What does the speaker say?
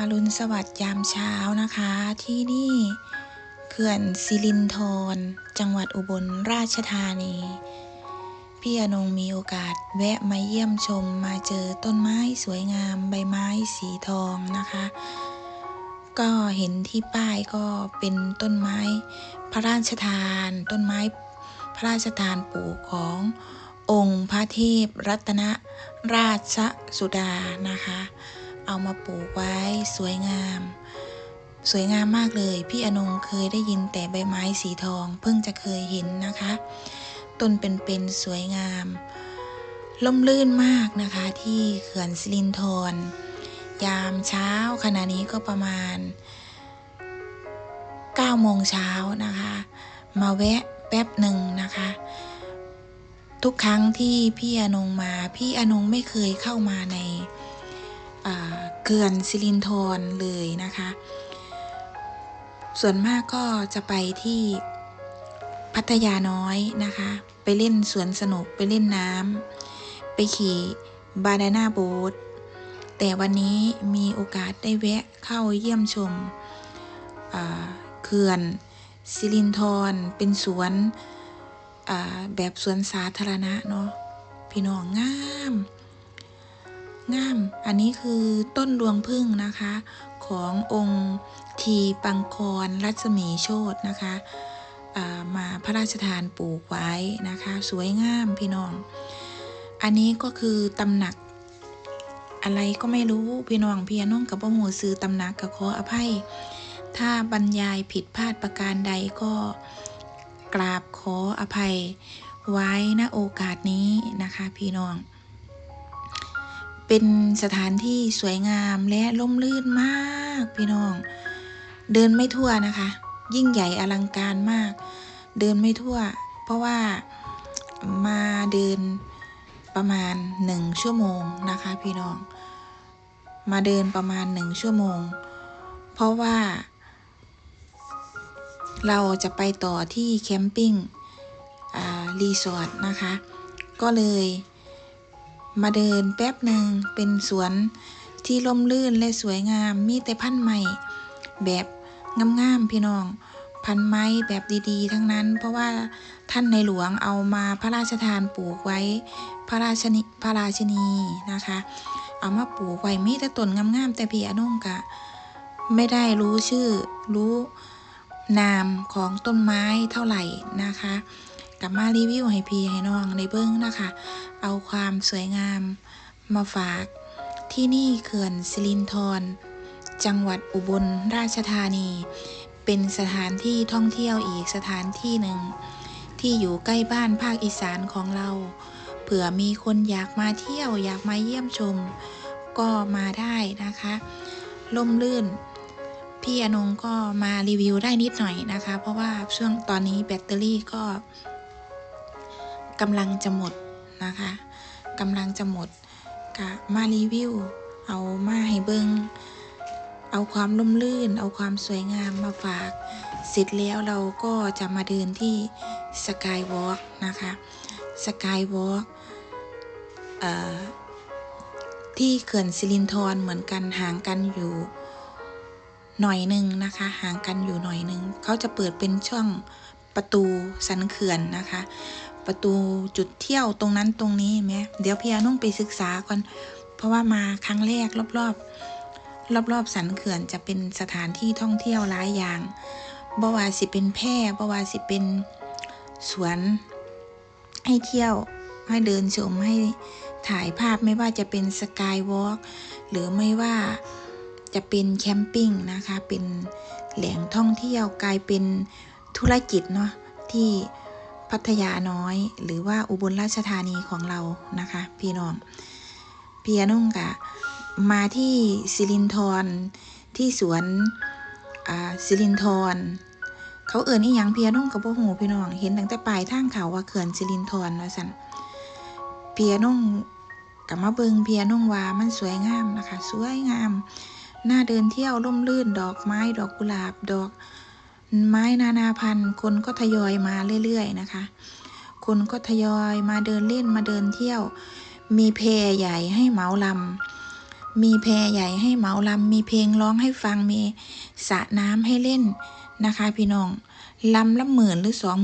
อรุณสวัสดิ์ยามเช้านะคะ ที่นี่เขื่อนสิรินธรจังหวัดอุบลราชธานี พี่อนงมีโอกาสแวะมาเยี่ยมชมมาเจอต้นไม้สวยงามใบไม้สีทองนะคะ ก็เห็นที่ป้ายก็เป็นต้นไม้ พระราชทาน ต้นไม้พระราชทานปลูกขององค์พระเทพรัตนราชสุดานะคะ เอามาปลูกไว้สวยงาม สวยงามมากเลย พี่อนงเคยได้ยินแต่ใบไม้สีทอง เพิ่งจะเคยเห็นนะคะ ต้นเป็นๆสวยงาม ล่มลื่นมากนะคะที่เขื่อนสิรินธรยามเช้าขณะนี้ก็ประมาณ9โมงเช้านะคะ มาแวะแป๊บหนึ่งนะคะ ทุกครั้งที่พี่อนงมา พี่อนงไม่เคยเข้ามาใน เขื่อนสิรินธรเลยนะคะ ส่วนมากก็จะไปที่พัทยาน้อยนะคะ ไปเล่นสวนสนุกไปเล่นน้ำไปขี่บานาน่าโบ๊ทแต่วันนี้มีโอกาสได้แวะเข้าเยี่ยมชมเขื่อนสิรินธรเป็นสวนแบบสวนสาธารณะเนาะพี่น้องงาม งาม อันนี้คือต้นรวงพึ่งนะคะ ขององค์ทีปังกรรัศมีโชตนะคะามาพระราชทานปลูกไว้นะคะ สวยงามพี่น้อง อันนี้ก็คือตำหนัก อะไรก็ไม่รู้พี่น้องพี่น้องกับพ่อหมูซื้อตำหนักกับขออภัย ถ้าบรรยายผิดพลาดประการใดก็กราบขออภัยไว้ณโอกาสนี้นะคะ พี่น้อง เป็นสถานที่สวยงามและล่มลื่นมากพี่น้อง เดินไม่ทั่วนะคะ ยิ่งใหญ่อลังการมาก เดินไม่ทั่ว เพราะว่ามาเดินประมาณหนึ่งชั่วโมงนะคะพี่น้อง มาเดินประมาณหนึ่งชั่วโมง เพราะว่า เราจะไปต่อที่แคมปิ้งรีสอร์ทนะคะ ก็เลย มาเดินแป๊บหนึ่งเป็นสวนที่ร่มรื่นและสวยงามมีแต่พันธุ์ใหม่แบบงามๆพี่น้อง พันไม้แบบดีๆ ทั้งนั้น เพราะว่าท่านในหลวงเอามาพระราชทานปลูกไว้พระราชนิพระราชนีนะคะ เอามาปลูกไว้มีแต่ต้นงามๆแต่พี่อนงกะ ไม่ได้รู้ชื่อรู้นามของต้นไม้เท่าไหร่นะคะ กลับมารีวิวให้พี่ให้น้องในเบิ้งนะคะ เอาความสวยงามมาฝาก ที่นี่เขื่อนสิรินธรจังหวัดอุบลราชธานี เป็นสถานที่ท่องเที่ยวอีกสถานที่หนึ่ง ที่อยู่ใกล้บ้านภาคอีสานของเราเผื่อมีคนอยากมาเที่ยวอยากมาเยี่ยมชม ก็มาได้นะคะล่มลื่นพี่อนงก็มารีวิวได้นิดหน่อยนะคะ เพราะว่าช่วงตอนนี้แบตเตอรี่ก็ กำลังจะหมดนะคะกำลังจะหมดกะมารีวิว เอามาให้เบิงเอาความล่มลื่น เอาความสวยงามมาฝาก เสร็จแล้วเราก็จะมาเดินที่สกายวอล์กนะคะสกายวอล์กที่เขื่อนสิรินธรเหมือนกันห่างกันอยู่หน่อยหนึ่งนะคะ ห่างกันอยู่หน่อยหนึ่งเขาจะเปิดเป็นช่องประตูสันเขื่อนนะคะ ประตูจุดเที่ยวตรงนั้นตรงนี้ไหมเดี๋ยวพี่อานุ่งไปศึกษาก่อน เพราะว่ามาครั้งแรกรอบรอบรอบรอบสันเขื่อนจะเป็นสถานที่ท่องเที่ยวหลายอย่างบว่าสิเป็นแพร่บว่าสิเป็นสวน ให้เที่ยวให้เดินชมให้ถ่ายภาพไม่ว่าจะเป็นสกายวอล์กหรือไม่ว่าจะเป็นแคมปิ้งนะคะ เป็นแหล่งท่องเที่ยวกลายเป็นธุรกิจเนาะที่ พัทยาน้อยหรือว่าอุบลราชธานีของเรานะคะ พี่น้องพี่นุ่งกะ มาที่สิรินธรที่สวนอ่าสิรินธรเขาเอื่นอีหยังเพี่อนุ่งกับพ่อหูพี่น้องเห็นตั้งแต่ปลายทางเขาว่าเขื่อนสิรินธรว่าสันเพี่อนุ่งกับมาเบิงเพี่อนุ่งว่ามันสวยงามนะคะ สวยงามน่าเดินเที่ยวร่มรื่นดอกไม้ดอกกุหลาบดอก ไม้นานาพันธุ์คนก็ทยอยมาเรื่อยๆนะคะ คนก็ทยอยมาเดินเล่นมาเดินเที่ยว มีเพใหญ่ให้เหมาลำมีแพรใหญ่ให้เหมาลำมีเพลงร้องให้ฟังมีสระน้ำให้เล่นนะคะ พี่น้องลำละหมื่นหรือสอง